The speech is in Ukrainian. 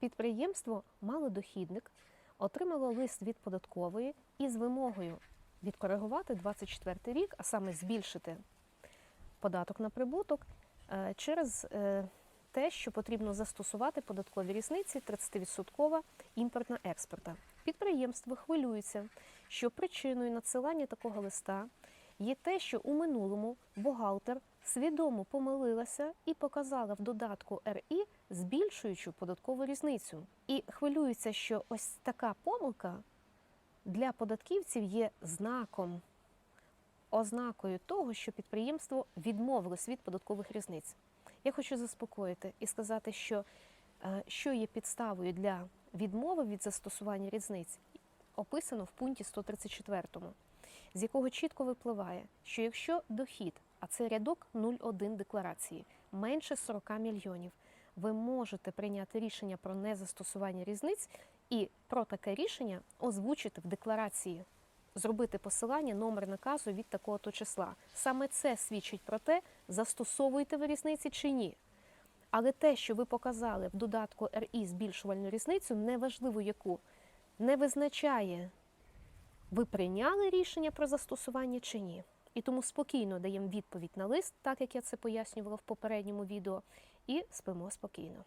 Підприємство Малодохідник отримало лист від податкової із вимогою відкоригувати 24 рік, а саме збільшити податок на прибуток е, через е, те, що потрібно застосувати податкові різниці 30% імпортна експорта. Підприємство хвилюється, що причиною надсилання такого листа є те, що у минулому бухгалтер свідомо помилилася і показала в додатку РІ збільшуючу податкову різницю. І хвилюється, що ось така помилка для податківців є знаком, ознакою того, що підприємство відмовилось від податкових різниць. Я хочу заспокоїти і сказати, що е, що є підставою для відмови від застосування різниць, описано в пункті 134, з якого чітко випливає, що якщо дохід, а це рядок 01 декларації, менше 40 мільйонів, ви можете прийняти рішення про незастосування різниць і про таке рішення озвучити в декларації, зробити посилання, номер наказу від такого-то числа. Саме це свідчить про те, застосовуєте ви різниці чи ні. Але те, що ви показали в додатку РІ збільшувальну різницю, неважливо яку, не визначає, ви прийняли рішення про застосування чи ні. І тому спокійно даємо відповідь на лист, так як я це пояснювала в попередньому відео, і спимо спокійно.